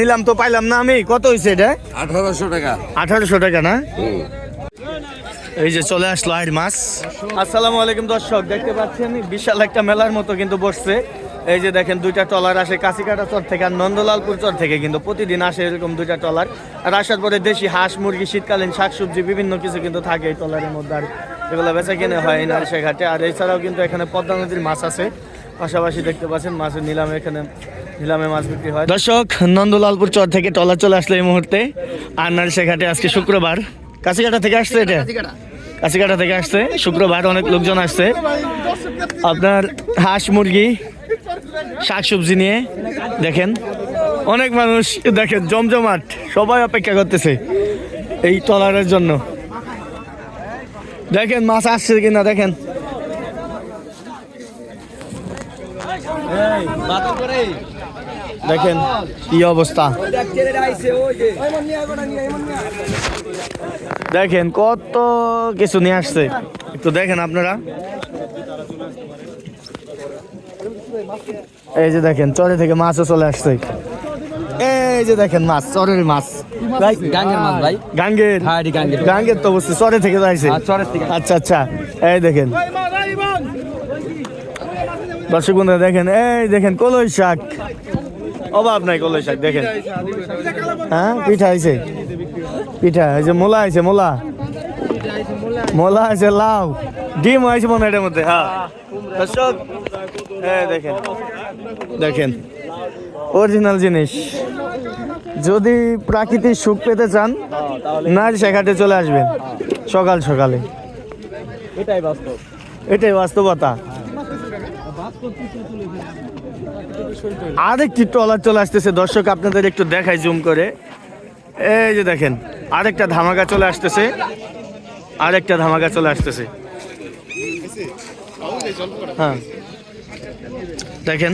নিলাম তো পাইলাম না আমি কত হয়েছে এটা? আঠারোশো টাকা। আঠারোশো টাকা না? এই যে চলে আসলো আইর মাছ। আসসালামু আলাইকুম দর্শক দেখতে পাচ্ছেন বিশাল একটা মেলার মতো কিন্তু বসছে। এই যে দেখেন দুইটা টলার আসে কাশিকাটা চর থেকে আর নন্দলালপুর চর থেকে কিন্তু প্রতিদিন আসে এরকম দুইটা টলার আর আসার পরে দেশি হাঁস মুরগি শীতকালীন শাকসবজি বিভিন্ন কিছু কিন্তু থাকে এই টলারের মধ্যে আর এগুলো বেচা কিনে হয় এই নারিশা ঘাটে আর এছাড়াও কিন্তু এখানে পদ্মা নদীর মাছ আছে। পাশাপাশি দেখতে পাচ্ছেন মাছের নিলামে এখানে নিলামে মাছ বিক্রি হয়। দর্শক নন্দলালপুর চর থেকে টলার চলে আসলো এই মুহূর্তে। আর নারিশা ঘাটে আজকে শুক্রবার। কাশিকাটা থেকে আসছে এটা? কাছিকাটা থেকে আসছে। শুক্রবার অনেক লোকজন আসছে। আপনার হাঁস মুরগি শাকসবজি নিয়ে দেখেন। অনেক মানুষ দেখেন জমজমাট সবাই অপেক্ষা করতেছে এই টলারের জন্য। দেখেন মাছ আসছে কিনা দেখেন। দেখেন কি অবস্থা। দেখেন কত কিছু নিয়ে আসছে। একটু দেখেন আপনারা। এই যে দেখেন চরে থেকে মাছও চলে আসছে। এই যে দেখেন মাছ চরের মাছ। ভাই গাঙ্গের মাছ ভাই। গাঙ্গের? হ্যাঁ, গাঙ্গের। গাঙ্গের তো অবশ্যই চরে থেকে যাইছে হ্যাঁ, চরের থেকে। আচ্ছা আচ্ছা। এই দেখেন। দর্শক বন্ধুরা দেখেন এই দেখেন কলই শাক। অভাব নাই কলই শাক দেখেন। হ্যাঁ পিঠা হয়েছে? পিঠা এই যে মোলা আছে মোলা। মোলা আছে লাউ। ডিম হয়েছে মনে এটার মধ্যে হ্যাঁ। দর্শক হ্যাঁ দেখেন দেখেন। অরিজিনাল জিনিস। যদি প্রাকৃতিক সুখ পেতে চান না সেখানে চলে আসবেন সকাল সকালে। এটাই বাস্তব। এটাই বাস্তবতা। আরেকটি ট্রলার চলে আসতেছে। দর্শক, আপনাদের একটু দেখাই, জুম করে। এই যে দেখেন, আরেকটা ধামাকা চলে আসতেছে। আরেকটা ধামাকা চলে আসতেছে। হ্যাঁ। দেখেন।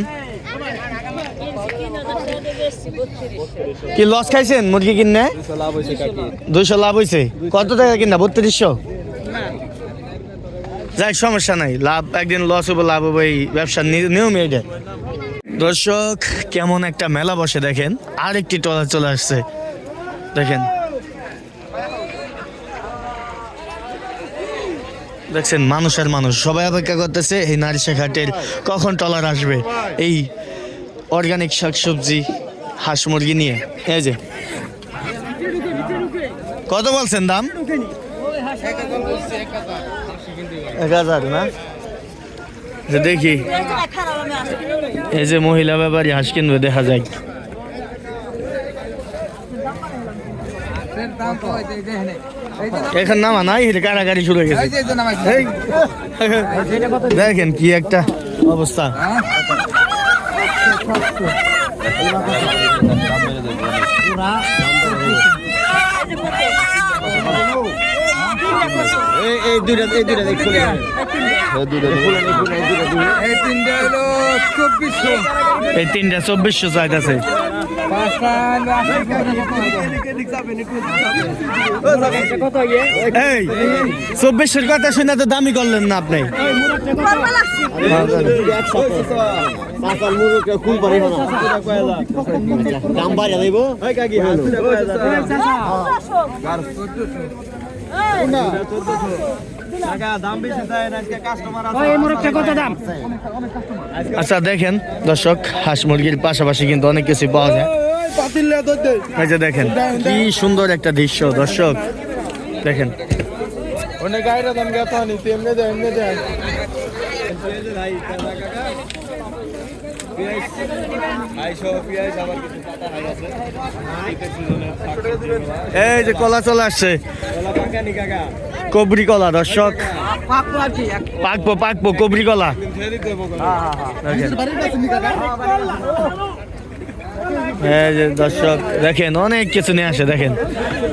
কি লস খাইছেন? মুরগি কিনে দুইশো লাভ হয়েছে কত টাকা কিনা? বত্রিশশো? যাই সমস্যা নাই। লাভ, একদিন লস হবে, লাভ হবে, এই ব্যবসার নিয়ম এটা দর্শক, কেমন একটা মেলা বসে, দেখেন। আরেকটি টলার চলে আসছে। দেখেন। দেখছেন, মানুষ আর মানুষ। সবাই অপেক্ষা করতেছে, এই নারিশা ঘাটের কখন টলার আসবে? এই অর্গানিক শাকসবজি, হাঁস মুরগি নিয়ে। এই যে। কত বলছেন দাম? এক হাজার না? যে দেখি। এই যে মহিলা ব্যাপারী হাঁস কিনবে দেখা যায় এখন নামা নাই কারাগারি শুরু হয়ে গেছে। দেখেন কি একটা অবস্থা। এই এই দুইটা এই দুইটা দেখ খুলে এই তিনটা হলো চব্বিশশো। এই তিনটা চব্বিশশো চাইতেছে। এই চব্বিশের কথা শুনে তো দামি করলেন না আপনি। আচ্ছা দেখেন দর্শক হাঁস মুরগির পাশাপাশি কিন্তু অনেক কিছু পাওয়া যায়। এই যে দেখেন কি সুন্দর একটা দৃশ্য দর্শক। দেখেন। অনেক গাড়িটা দাম গেত নি এমনি দেয় এমনি দেয়। এই যে কলা চলে আসছে। কবরি কলা, দর্শক। পাকবো পাকবো, কবরি কলা। দর্শক, দেখেন, অনেক কিছু নিয়ে আসে, দেখেন।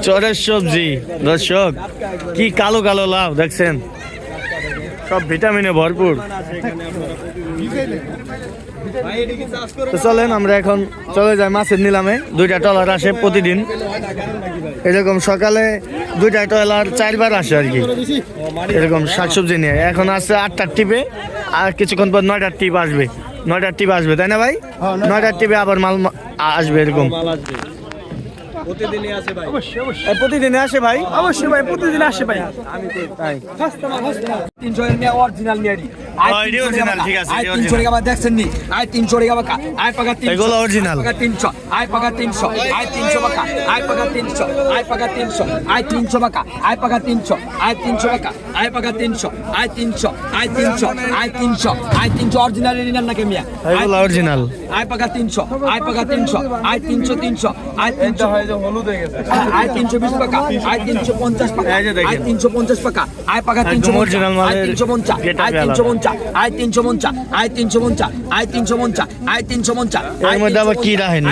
চরের সবজি, দর্শক, কি কালো কালো লাভ দেখছেন? সব ভিটামিনে ভরপুর। তো চলেন, আমরা এখন চলে যাই মাছের নিলামে। দুইটা টলার আসে প্রতিদিন। এরকম সকালে দুইটা টয়লার চারবার আসে আর কি। এরকম শাকসবজি নিয়ে। এখন আছে আটটার টিপে আর কিছুক্ষণ পর নয়টার টিপ আসবে। নয়টার টিপ আসবে তাই না ভাই? হ্যাঁ, নয়টার টিপে আবার মাল মা- আসবে এরকম। প্রতিদিনে আসে ভাই। অবশ্যই ভাই? প্রতিদিন আসে ভাই। তাই। তিনশো নিয়ে অরিজিনাল নিয়ে দেখছেন নি আয় তিনশো টাকা বাকা আয় পাকা তিনশো original। পাকা তিনশো আয় পাকা তিনশো আয় তিনশো বাকা আয় পাকা তিনশো আয় পাকা তিনশো আয় তিনশো বাকা আয় পাকা তিনশো আয় তিনশো বাকা আয় পাকা তিনশো আয় তিনশো আয় তিনশো আয় তিনশো আয় তিনশো অরিজিনাল নিলেন নাকি মিয়া এগুলো অরিজিনাল আয় পাকা তিনশো আয় পাকা তিনশো আয় তিনশো তিনশো আয় তিনশো হয় যে হলুদ হয়ে গেছে আয় তিনশো বিশ টাকা আয় তিনশো পঞ্চাশ দেখেন। আয় তিনশো পঞ্চাশ টাকা আয় পাকা তিনশো original আয় তিনশো getup আয় তিনশো। পঞ্চাশ আয় তিনশো পঞ্চাশ আয় তিনশো পঞ্চাশ আয় তিনশো পঞ্চাশ আয় তিনশো পঞ্চাশ এর মধ্যে আবার কি রাখেন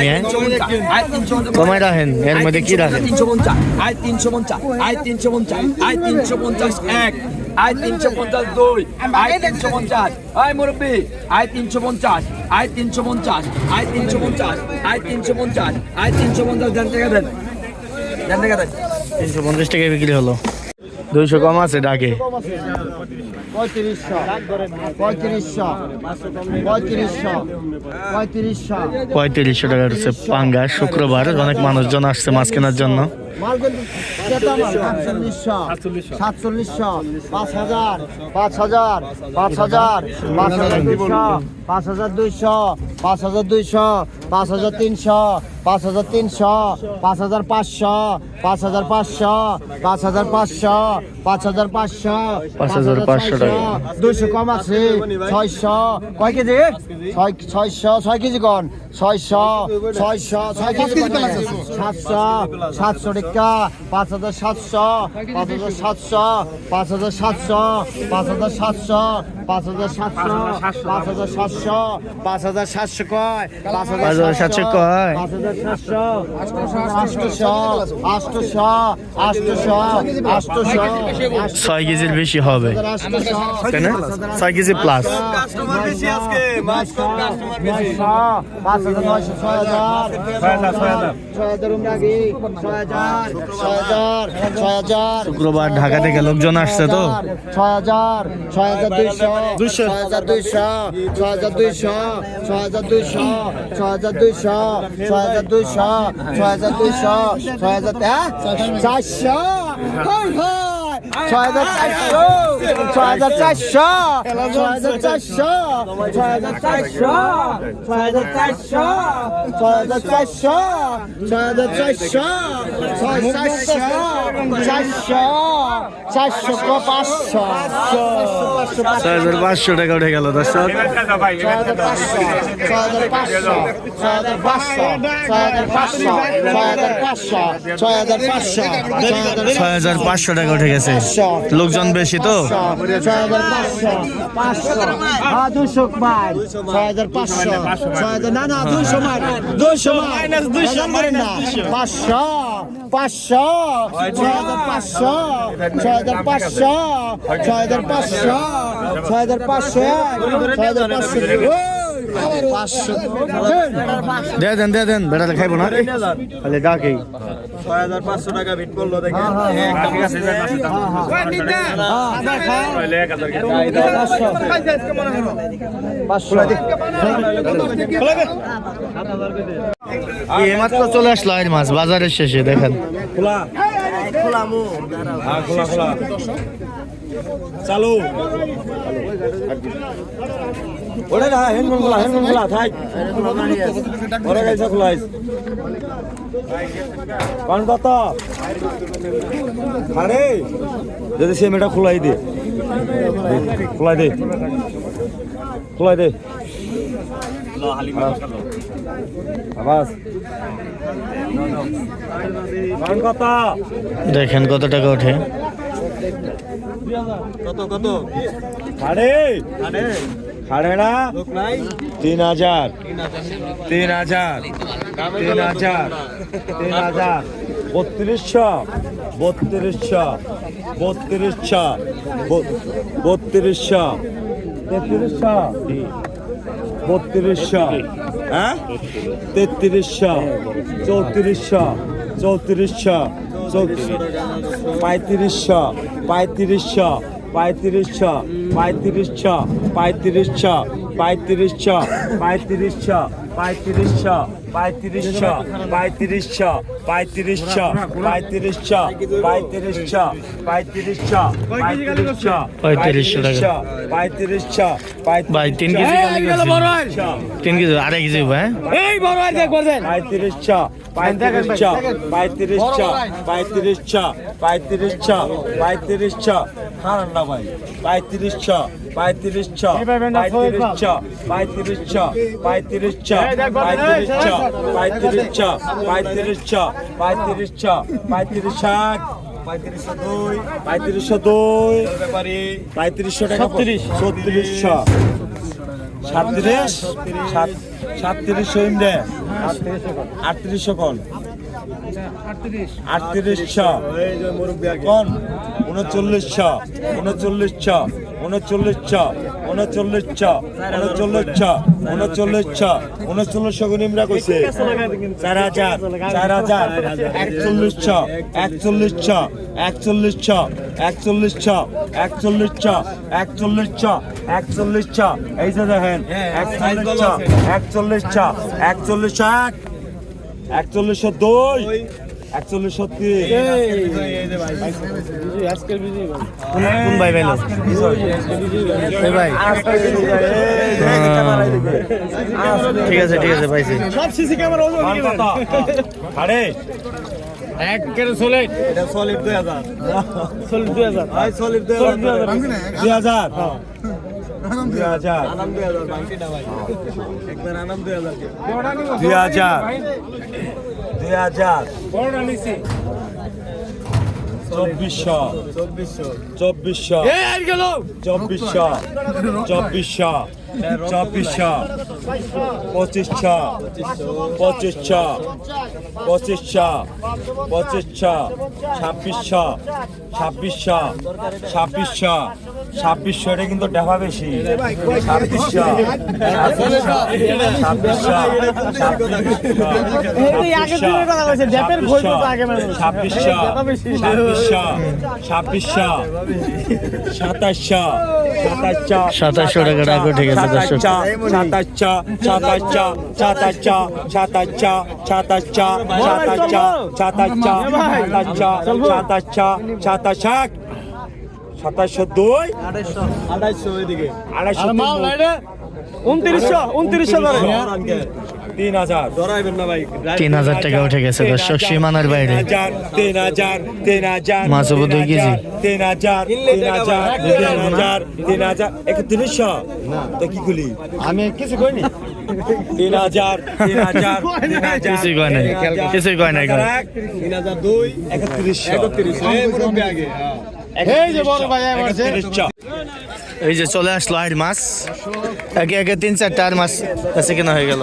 কমাই রাখেন এর মধ্যে কি রাখেন তিনশো পঞ্চাশ আয় তিনশো পঞ্চাশ আয় তিনশো পঞ্চাশ আয় তিনশো পঞ্চাশ এক আয় তিনশো পঞ্চাশ দুই আয় তিনশো পঞ্চাশ আয় মুরব্বী আয় তিনশো পঞ্চাশ আয় তিনশো পঞ্চাশ আয় তিনশো পঞ্চাশ আয় তিনশো পঞ্চাশ আয় তিনশো পঞ্চাশ দেন টাকা দেন দেন টাকা দেন তিনশো পঞ্চাশ টাকায় বিক্রি হলো দুইশো কম আছে ডাকে। পঁয়ত্রিশশো। টাকা হচ্ছে পাঙ্গা শুক্রবার অনেক মানুষজন আসছে মাছ কেনার জন্য। মাল কিন্তু ক্রেতা মাল সাতচল্লিশশো সাতচল্লিশশো পাঁচ হাজার পাঁচ হাজার পাঁচ হাজার পাঁচ হাজার দুইশো পাঁচ হাজার দুইশো পাঁচ হাজার দুইশো পাঁচ হাজার তিনশো পাঁচ হাজার তিনশো পাঁচ হাজার পাঁচশো পাঁচ হাজার পাঁচশো পাঁচ হাজার পাঁচশো পাঁচ হাজার পাঁচশো পাঁচ হাজার পাঁচশো টাকা। দুইশো কম আছে ছয়শো কয় কেজি ছয় ছয়শো ছয় কেজি কন ছয়শো ছয়শো ছয় কেজি সাতশো সাতশো টাকা পাঁচ হাজার সাতশো পাঁচ হাজার সাতশো পাঁচ হাজার সাতশো পাঁচ হাজার সাতশো পাঁচ হাজার সাতশো পাঁচ হাজার সাতশো পাঁচ হাজার সাতশো কয় পাঁচ পাঁচ হাজার সাতশো কয়? পাঁচ হাজার সাতশো আটশোশো আটশোশো আটশোশো আটশোশো ছয় কেজির বেশি হবে তাই না ছয় কেজি প্লাস কাস্টমার বেশি আজকে মাছ কম কাস্টমার বেশি পাঁচ হাজার নয়শো ছয় হাজার ছয় হাজার ছয় হাজার ছয় হাজার ছয় হাজার শুক্রবার ঢাকা থেকে লোকজন আসছে তো। ছয় হাজার ছয় হাজার দুইশো ছয় হাজার দুইশো ছয় হাজার দুইশো ছয় হাজার দুইশো ছয় হাজার দুইশো ছয় হাজার দুইশো ছয় হাজার দুইশো ছয় হাজার চারশো। হাই হাই। ছয় হাজার চারশো ছয় হাজার চারশো ছয় হাজার চারশো ছয় হাজার চারশো ছয় হাজার চারশো ছয় হাজার চারশো ছয় হাজার চারশো ছয় চারশো চারশো চারশো পাঁচশো ছয় হাজার পাঁচশো টাকা উঠে গেল দর্শক ছয় হাজার পাঁচশো ছয় হাজার পাঁচশো ছয় হাজার পাঁচশো ছয় হাজার পাঁচশো ছয় হাজার পাঁচশো ছয় হাজার পাঁচশো ছয় হাজার পাঁচশো টাকা উঠে গেছে লোকজন বেশি তো ছয় হাজার পাঁচশো পাঁচশো হ্যাঁ ছয় হাজার পাঁচশো ছয় হাজার পাঁচশো ছয় হাজার পাঁচশো ছয় হাজার পাঁচশো ছয় হাজার পাঁচশো দে দেন দে দেন খাইবো না। ডাকেই ছয় হাজার পাঁচশো টাকা বিট করল দেখেন। ঠিক আছে এইমাত্র চলে আসলো আর মাছ বাজারের শেষে দেখেন। খোলা হ্যাঁ খোলা খোলা। চালু। ওরে না হেনমন খোলা হেনমন খোলা থাক। ওরে গাইছে খোলা কোন কত? আরে যদি সে মেয়েটা খোলাই দে। খোলাই দে। খোলাই দে। দেখেন কত টাকা ওঠে। কত কত? সাড়ে সাড়ে না তিন হাজার তিন হাজার তিন হাজার তিন হাজার, বত্রিশশো বত্রিশশো বত্রিশশো বত্রিশশো, তেত্রিশশো, বত্রিশশো হ্যাঁ? তেত্রিশশো, চৌত্রিশশো চৌত্রিশশো চৌত্রিশ পঁয়ত্রিশশো পঁয়ত্রিশশো পঁয়ত্রিশ ছ পঁয়ত্রিশ ছ পঁয়ত্রিশ ছ পঁয়ত্রিশ ছ পঁয়ত্রিশ ছ পঁয়ত্রিশ ছ পঁয়ত্রিশশো পঁয়ত্রিশশো পঁয়ত্রিশশো পঁয়ত্রিশশো পঁয়ত্রিশশো পঁয়ত্রিশশো পঁয়ত্রিশশো পঁয়ত্রিশশো। পঁয়ত্রিশশো ভাই তিন কেজি। তিন কেজি আড়াই কেজি হ্যাঁ এই বড় ভাই দেখ বলেন পঁয়ত্রিশশো পঁয়ত্রিশশো পঁয়ত্রিশশো পঁয়ত্রিশশো পঁয়ত্রিশশো পঁয়ত্রিশশো হারান না ভাই পঁয়ত্রিশশো পঁয়ত্রিশশো পঁয়ত্রিশশো পঁয়ত্রিশশো পঁয়ত্রিশশো পঁয়ত্রিশশো পঁয়ত্রিশশো পঁয়ত্রিশশো পঁয়ত্রিশশো পঁয়ত্রিশ ষাট পঁয়ত্রিশশো দুই পঁয়ত্রিশশো দুই পঁয়ত্রিশশো টাকা ছত্রিশশো সাতত্রিশ সাত- সাতত্রিশশো ইন্ডে আটত্রিশশো কন। আটত্রিশশো কন। উনচল্লিশশো উনচল্লিশশো উনচল্লিশ ছ উনচল্লিশ ছ উনচল্লিশ ছ উনচল্লিশ ছ উনচল্লিশ নিম্রা কইছে। চার হাজার চার হাজার, একচল্লিশ ছ একচল্লিশ ছ একচল্লিশ ছ একচল্লিশ ছ একচল্লিশ ছ একচল্লিশ ছ একচল্লিশ ছ এই যে দেখেন, একচল্লিশ ছ একচল্লিশ ছ একচল্লিশ এক একচল্লিশশো দুই একচল্লিশ সত্যি। কোন ভাই ভাই। ভাই। ঠিক আছে ঠিক আছে পাইছি। সব সিসি ক্যামেরা দুই হাজার। চব্বিশশো। চব্বিশশো। চব্বিশশো। চব্বিশশো। চব্বিশশো। পঁচিশশো পঁচিশশো পঁচিশশো পঁচিশশো ছাব্বিশশো ছাব্বিশশো ছাব্বিশশো ছাব্বিশশো এটা কিন্তু দেখা বেশি ছাব্বিশশো ছাব্বিশশো ছাব্বিশশো সাতাশশো সাতাশশো টাকা টাকা উঠে গেছে সাতাচ্চা সাতাচ্চা সাতাশশো সাতাশশো সাতাশশো সাতাশশো সাতাশশো সাতাশশো সাতাশশো সাতাশশো সাতাশশো সাতাশশো দুই আড়াইশো উনত্রিশশো উনত্রিশশো তিন হাজার তিন হাজার টাকা উঠে গেছে দর্শক সীমানার বাইরে হাজার তিন হাজার তিন হাজার মাছ হব দুই কেজি। তিন হাজার তিন হাজার তিন হাজার তিন হাজার একত্রিশশো তো কি খুলি আমি কিছু কইনি তিন হাজার তিন হাজার তিন হাজার কিছুই কয় নাই কিছুই কয় নাই তিন হাজার দুই একত্রিশশো এই যে বড় ভাই আমার এই যে চলে আসলো আইড মাছ একে একে তিন চারটা আর মাছ কাছে কেনা হয়ে গেল।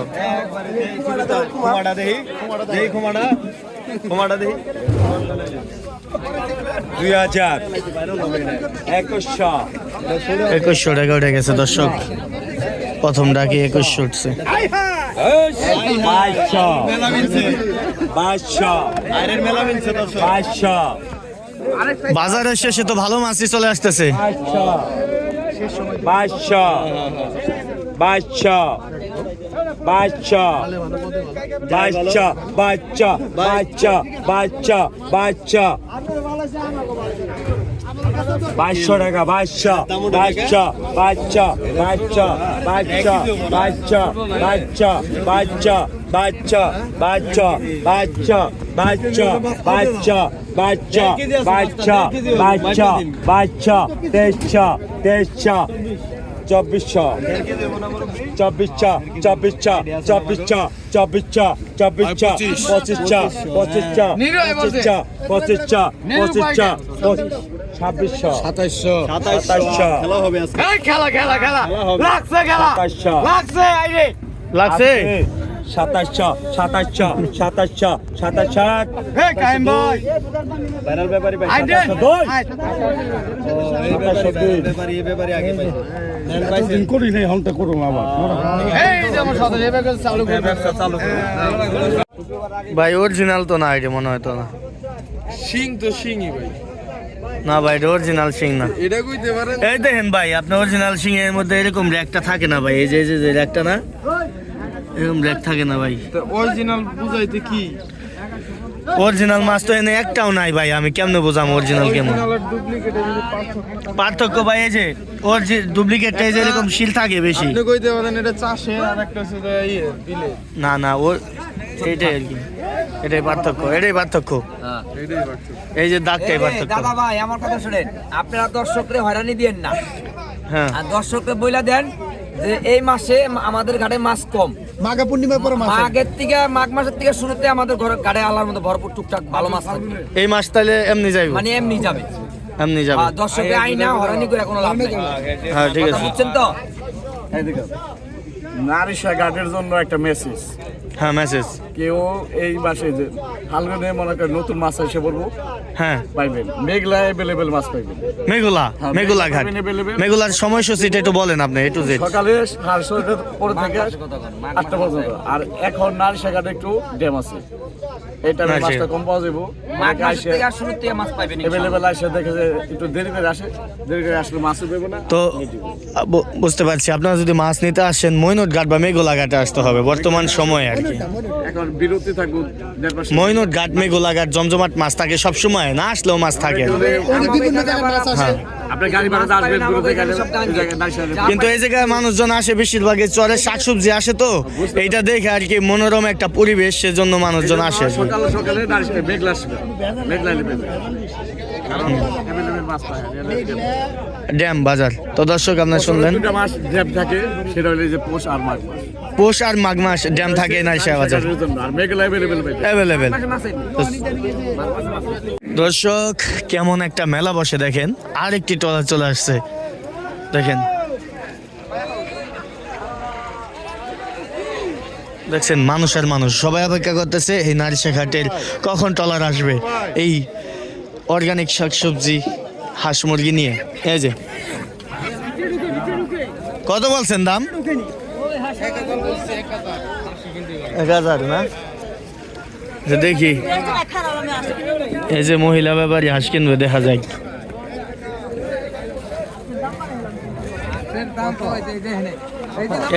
দেই হাজার একুশশো। একুশশো টাকা উঠে গেছে দর্শক। প্রথম ডাকি একুশশো উঠছে। বাইশশো। বাইশশো। বাইশশো। বাজারের শেষে তো ভালো মাছই চলে আসতেছে। বাইশশো। বাইশশো বাইশশো বাইশশো বাইশশো বাইশশো বাইশশো বাইশশো বাইশশো টাকা বাইশশো বাইশশো বাইশশো বাইশশো বাইশশো বাইশশো বাইশশো বাইশশো বাইশশো বাইশশো বাইশশো বাইশশো বাইশশো বাইশশো বাইশশো বাইশশো বাইশশো তেইশশো তেইশশো চব্বিশশো চব্বিশশো চব্বিশশো চব্বিশশো চব্বিশশো চব্বিশশো পঁচিশশো পঁচিশশো পঁচিশশো পঁচিশশো পঁচিশশো ছাব্বিশশো সাতাইশশো খেলা হবে খেলা খেলা খেলা। লাগছে খেলা। লাগছে লাগছে। সাতাশ সাতাশ সাতাশ সাতাশ ভাই। অরিজিনাল তো না এটা মনে হয় তো না। সিং তো সিংই ভাই। না ভাই অরিজিনাল সিং না। এটা কইতে পারেন? এই দেখেন ভাই আপনি অরিজিনাল সিং এর মধ্যে এরকম র্যাকটা থাকে না ভাই এই যে এই যে র্যাকটা না? এরকম র্যাক থাকে না ভাই। অরিজিনাল বুঝাইতে কি? অরিজিনাল মাছ তো এনে একটাও নাই ভাই আমি কেমনে বোঝাম অরিজিনাল কেমন? পার্থক্য পার্থক্য ভাই এই যে ওর যে ডুপ্লিকেটটা এই যে এরকম শিল থাকে বেশি। আপনি কইতে পারেন এটা চাষে আর একটা হচ্ছে ইয়ে বিলে। না না ওর এইটাই আর কি। এটাই পার্থক্য এটাই পার্থক্য। এই যে দাগটাই পার্থক্য। দাদা ভাই আমার কথা শুনেন আপনারা দর্শকরে হয়রানি দিয়েন না। হ্যাঁ। আর দর্শকরে বইলা দেন যে এই মাসে আমাদের ঘাটে মাছ কম। মাঘে পূর্ণিমার পরে মাছ মাঘের থেকে মাঘ মাসের থেকে শুরুতে আমাদের ঘরে গাড়ে আলার মধ্যে ভরপুর টুকটাক ভালো মাছ থাকে। এই মাস তাহলে এমনি যাবে মানে এমনি যাবে। এমনি যাবে। দর্শকে আইনা হরানি করে কোনো লাভ নেই। হ্যাঁ ঠিক আছে। বুঝছেন তো? নারী ঘাটের জন্য একটা মেসেজ হ্যাঁ মেসেজ কেউ এই মাসে যে ফাল্গুনে মনে করেন নতুন মাছ এসে পড়ব। হ্যাঁ। পাইবেন। মেঘলা অ্যাভেলেবেল মাছ পাইবেন। মেঘলা মেঘলা মেঘুলা ঘাট। মেঘুলার সময়সূচিটা একটু বলেন আপনি একটু যে সকালে সাড়ে ছয়টা পরে থেকে আটটা পর্যন্ত। আর এখন নার ঘাটে একটু ড্যাম আছে। এটা মাছটা কম পাওয়া যাব আসে। অ্যাভেলেবেল দেখে যে একটু দেরি করে আসে দেরি করে আসলে মাছও পেবো না। তো বুঝতে পারছি। আপনারা যদি মাছ নিতে আসেন মইনট ঘাট বা মেঘুলা ঘাটে আসতে হবে বর্তমান সময়ে আর কি। এখন বিরতি থাকুক ঘাট মেঘুলা ঘাট জমজমাট মাছ থাকে সব সময় না আসলেও মাছ থাকে। হ্যাঁ। কিন্তু এই জায়গায় মানুষজন আসে বেশিরভাগই চরে শাকসবজি আসে তো। এইটা দেখে আর কি মনোরম একটা পরিবেশ সেজন্য মানুষজন আসে আর সকালে মেঘলা আসবে। মেঘলা নেবে। ড্যাম বাজার। তো দর্শক আপনারা শুনলেন? দুটা মাছ ড্যাম থাকে সেটা হলো যে পোষ আর মাঘ মাস। পৌষ আর মাঘ মাস ড্যাম থাকে বাজার। জন্য। আর মেঘলা অ্যাভেলেবেল মাসে। দর্শক কেমন একটা মেলা বসে দেখেন। আর একটি টলা চলে আসছে। দেখেন। দেখছেন মানুষ আর মানুষ। সবাই অপেক্ষা করতেছে, এই নারিশা ঘাটের কখন টলার আসবে? এই অর্গানিক শাকসবজি, হাঁস মুরগি নিয়ে। এই যে। কত বলছেন দাম? এক হাজার, না? দেখি। এই যে মহিলা ব্যাপারী, হাঁস কিনবে, দেখা যায়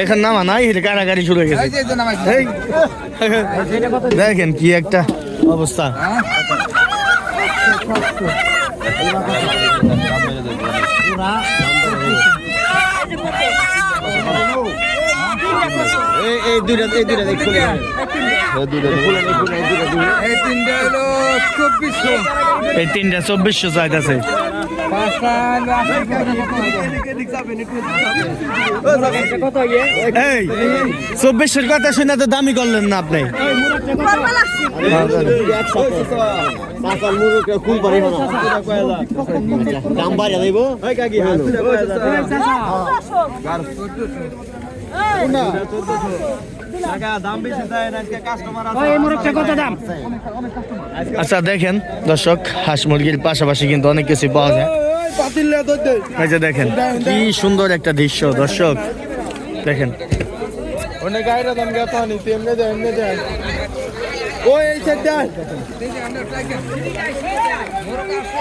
এখন নামা নাই কারাগারি শুরু হয়ে গেছে। দেখেন কি একটা অবস্থা। এই তিনটা চব্বিশশো। এই চব্বিশশো চাইতেছে। চব্বিশের কথা শুনে তো দামি করলেন না আপনি দাম বাড়িয়ে দেব আচ্ছা দেখেন দর্শক হাঁস মুরগির পাশাপাশি কিন্তু অনেক কিছু পাওয়া যায়। এই যে দেখেন কি সুন্দর একটা দৃশ্য দর্শক। দেখেন। অনেক গাইরা দাম গেত নি এমনি দেয় এমনি দেয় ওই এই সাইড দেয়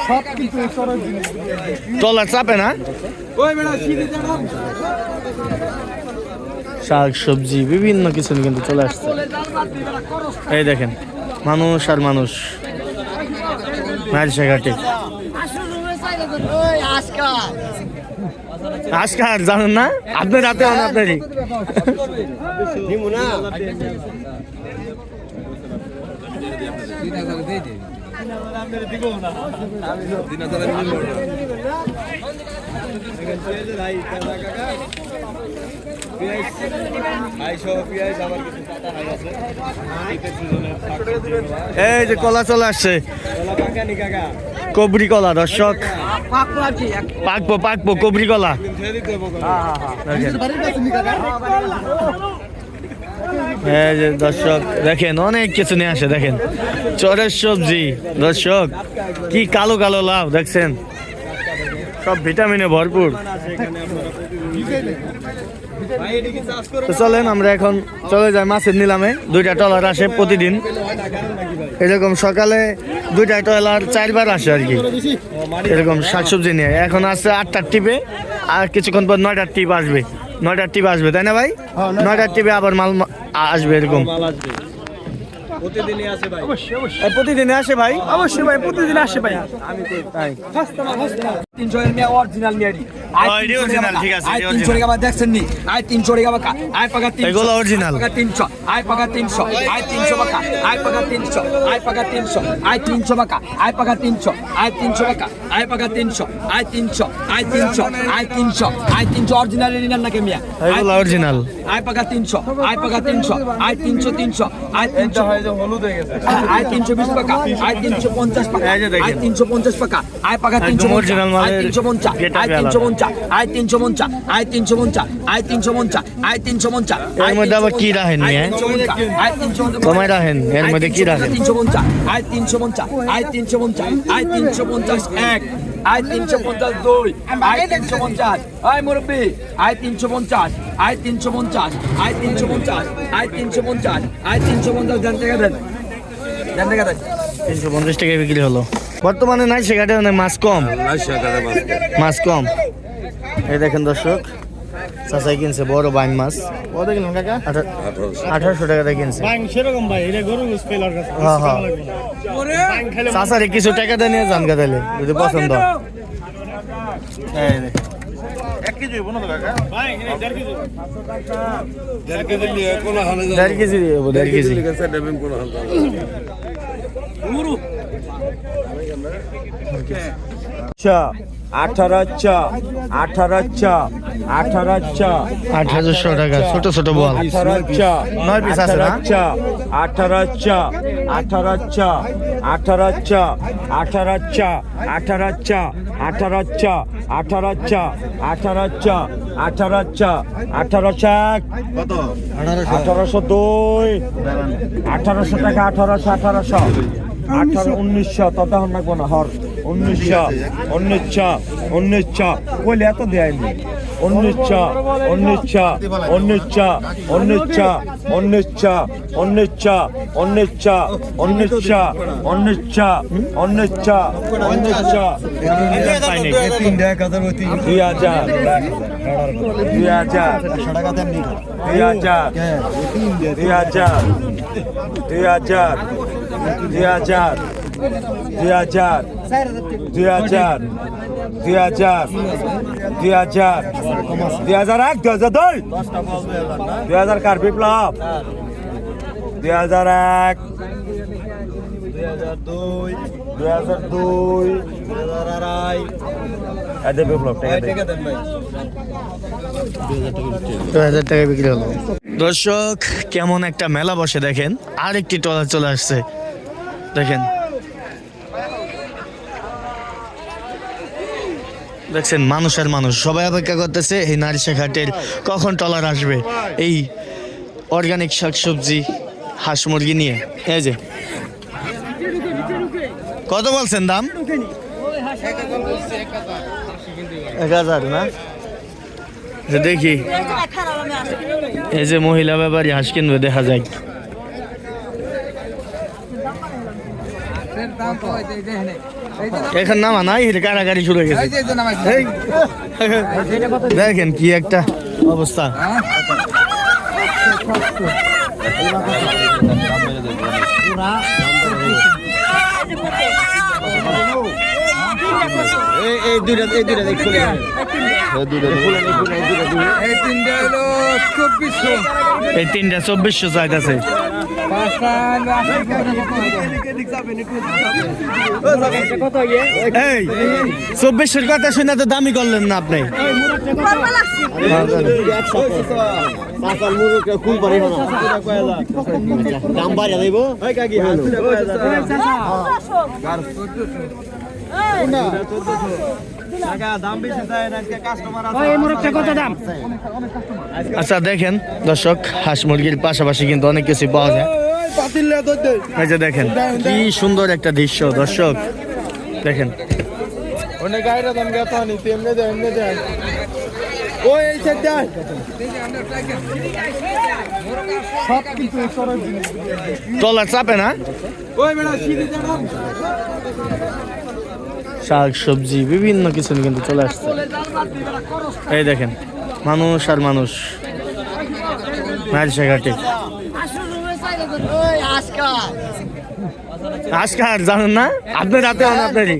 সব কিছু সরজ চাপে না? ওই বেড়া সিঁড়ি দাঁড়াম শাক, সবজি, বিভিন্ন কিছু কিন্তু চলে আসছে। এই দেখেন, মানুষ আর মানুষ। নারিশা ঘাটে। আজকার, জানেন না? আপনি রাতে হন আপনারই। এই যে কলা চলে আসছে। কবরি কলা, দর্শক। পাকবো পাকবো, কবরি কলা। এই যে দর্শক, দেখেন, অনেক কিছু নিয়ে আসে, দেখেন। চরের সবজি, দর্শক, কি কালো কালো লাভ দেখছেন? সব ভিটামিনে ভরপুর। তো চলেন আমরা এখন চলে যাই মাছের নিলামে। দুইটা টলার আসে প্রতিদিন। এরকম সকালে দুইটা টলার চারবার আসে আর কি। এরকম শাকসবজি নিয়ে। এখন আসছে আটটার টিপে আর কিছুক্ষণ পর নয়টার টিপ আসবে। নয়টার টিপ আসবে তাই না ভাই? নয়টার টিপে আবার মাল আসবে এরকম। প্রতিদিন আসে ভাই অবশ্যই ভাই প্রতিদিন আসে ভাই অবশ্যই ভাই প্রতিদিন আসে ভাই পাকা তো তাই তিনশো তিনশো মেয়ে তিনশো মেয়েটি অরিজিনাল আয় পাকা তিনশো আয় পাকা তিনশো আয় তিনশো তিনশো আয় তিনশো হলুদ হয়ে গেছে আয় 320 পাকা আয় 350 পাকা আয় 350 পাকা আয় পাকা 350 আয় 350 আয় 350 আয় 350 আয় 350 আয় 350 আয় 350 এর মধ্যে আবার কি রাখেন নি আয় 350 কমাই রাখেন এর মধ্যে কি রাখেন 350 আয় 350 আয় 350 আয় 350 আয় এক আয় তিনশো পঞ্চাশ দুই। আয় তিনশো পঞ্চাশ। আয় মুরব্বী আয় তিনশো পঞ্চাশ। আয় তিনশো পঞ্চাশ। আয় তিনশো পঞ্চাশ। আয় তিনশো পঞ্চাশ। আয় তিনশো পঞ্চাশ। দেন টাকা দেন। দেন টাকা দেন। তিনশো পঞ্চাশ টাকা বিক্রি হলো। বর্তমানে নাই সেখানে মাছ কম। মাছ কম। এই দেখেন দর্শক চাচাই কিনছে বড় বাইন মাছ। কত কিনলেন কাকা? আঠারোশো। টাকা দিয়ে কিনছে। সেরকম ভাই এটা গরু হ্যাঁ হ্যাঁ। চাচারে কিছু টাকা দিয়ে নিয়ে যান তাহলে যদি পছন্দ। দেড় কেজি। দেড় কেজি। আঠারো আঠারো আঠারো আঠারোশো টাকা ছোট ছোট বল আঠারো চা নয় piece আছে না? আঠারো চা আঠারো চা আঠারো চা আঠারো চা আঠারো চা আঠারো চা আঠারো চা আঠারো চা আঠারো চা আঠারো চা কত আঠারোশো দুই আঠারোশো টাকা আঠারোশো আঠারোশো আঠারো উনিশশো তত হন না কোন হর উনিশশো উনিশশো উনিশশো কইলে এত দেয়নি উনিশশো উনিশশো উনিশশো উনিশশো উনিশশো উনিশশো উনিশশো উনিশশো উনিশশো উনিশশো উনিশশো দুই হাজার দুই হাজার দুই হাজার দুই হাজার দুই হাজার দুই হাজার দুই হাজার দুই হাজার দুই হাজার দুই হাজার দুই হাজার এক দুই হাজার দুই। দুই হাজার কার বিপ্লব? দুই হাজার এক দুই হাজার দুই এতে বিপ্লব টাকা দে। দু হাজার টাকা দর্শক কেমন একটা মেলা বসে দেখেন। আর একটি ট্রলার চলে আসছে। দেখেন দেখছেন, মানুষ আর মানুষ। সবাই অপেক্ষা করতেছে, এই নারিশা ঘাটের কখন ট্রলার আসবে? এই অর্গানিক শাকসবজি, হাঁস মুরগি নিয়ে। এই যে। কত বলছেন দাম? এক হাজার, না? দেখি। এই যে মহিলা ব্যাপারী, হাঁস কিনবে, দেখা যায় এখন নামা নাই কারাগারি শুরু হয়ে গেছে। দেখেন কি একটা অবস্থা। এই দুইটা এই দুইটা এই তিনটা চব্বিশশো। চাইতেছে এই চব্বিশের কথা শুনে তো দামি করলেন না আপনি। দাম বাড়িয়ে দেব। আচ্ছা দেখেন দর্শক হাঁস মুরগির পাশাপাশি কিন্তু অনেক কিছু পাওয়া যায়। এই যে দেখেন কি সুন্দর একটা দৃশ্য দর্শক। দেখেন। অনেক দাম গেত নি তেমনে এমনি এই চাপে না? ওই বেটা সিঁড়ি দাঁড়াও শাক সবজি বিভিন্ন কিছু কিন্তু চলে আসছে এই দেখেন মানুষ আর মানুষ ঘাটে আজকার জানেন না আপনার রাতে হন আপনারই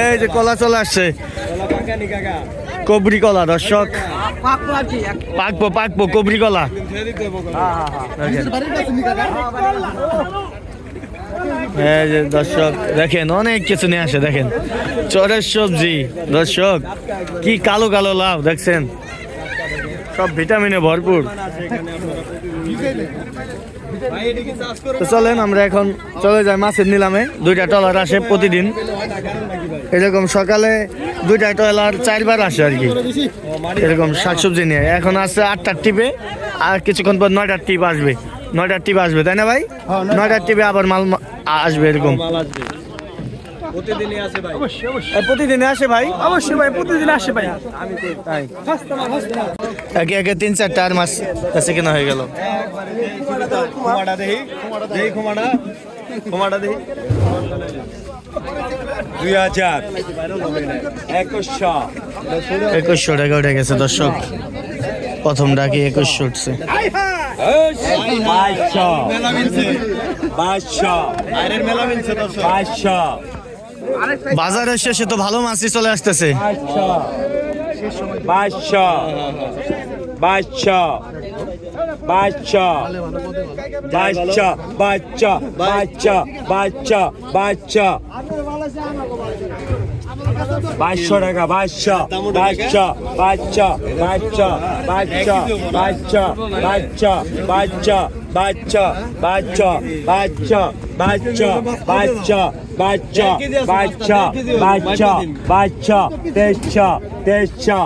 এই যে কলা চলে আসছে। কবরি কলা, দর্শক। পাকবো পাকবো, কবরি কলা। এই যে দর্শক, দেখেন, অনেক কিছু নিয়ে আসে, দেখেন। চরের সবজি, দর্শক, কি কালো কালো লাভ দেখছেন? সব ভিটামিনে ভরপুর। তো চলেন আমরা এখন চলে যাই মাছের নিলামে। দুইটা টলার আসে প্রতিদিন। এরকম সকালে দুইটা টলার চারবার আসে আর কি। এরকম শাকসবজি নিয়ে। এখন আছে আটটার টিপে আর কিছুক্ষণ পর নয়টার টিপ আসবে। নয়টার টিপ আসবে তাই না ভাই? নয়টার টিপে আবার মাল আসবে এরকম। এ, প্রতিদিনে আসে ভাই? অবশ্যই ভাই প্রতিদিন আসে ভাই। তাই। একে একে তিন চারটা আর মাছ কাছে কেনা হয়ে গেল। কুমাটা দেখি দেখি কুমাটা কুমাটা দেখি। দুই হাজার একুশশো। একুশশো টাকা উঠে গেছে দর্শক। প্রথম ডাকি একুশশো উঠছে। বাইশশো। বাইশশো। বাইশশো। বাজার এসে সে তো ভালো মাছই চলে আসতেছে বাইশশো বাইশশো বাচ্চা বাচ্চা বাচ্চা বাচ্চা বাচ্চা বাচ্চা বাইশশো টাকা বাইশশো বাইশশো বাচ্চা বাচ্চা বাচ্চা বাচ্চা বাচ্চা বাচ্চা বাচ্চা বাইশশো বাইশশো বাইশশো বাইশশো বাইশশো বাইশশো বাইশশো বাইশশো বাইশশো তেইশশো তেইশশো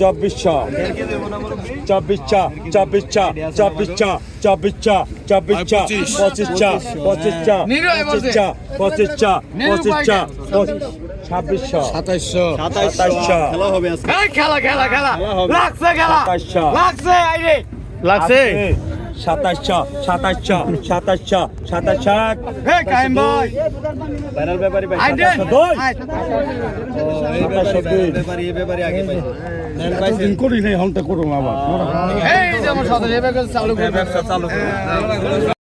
চব্বিশশো চব্বিশশো চব্বিশশো চব্বিশশো চব্বিশশো চব্বিশশো পঁচিশশো পঁচিশশো পঁচিশশো পঁচিশশো পঁচিশশো ছাব্বিশশো সাতাইশশো। সাতাইশশো। খেলা খেলা খেলা লাগছে খেলা। সাতাইশশো। লাগছে। সাতাশ ছ সাতাশ ছ সাতাশ ছ সাতাশ সাত। করুন। আবার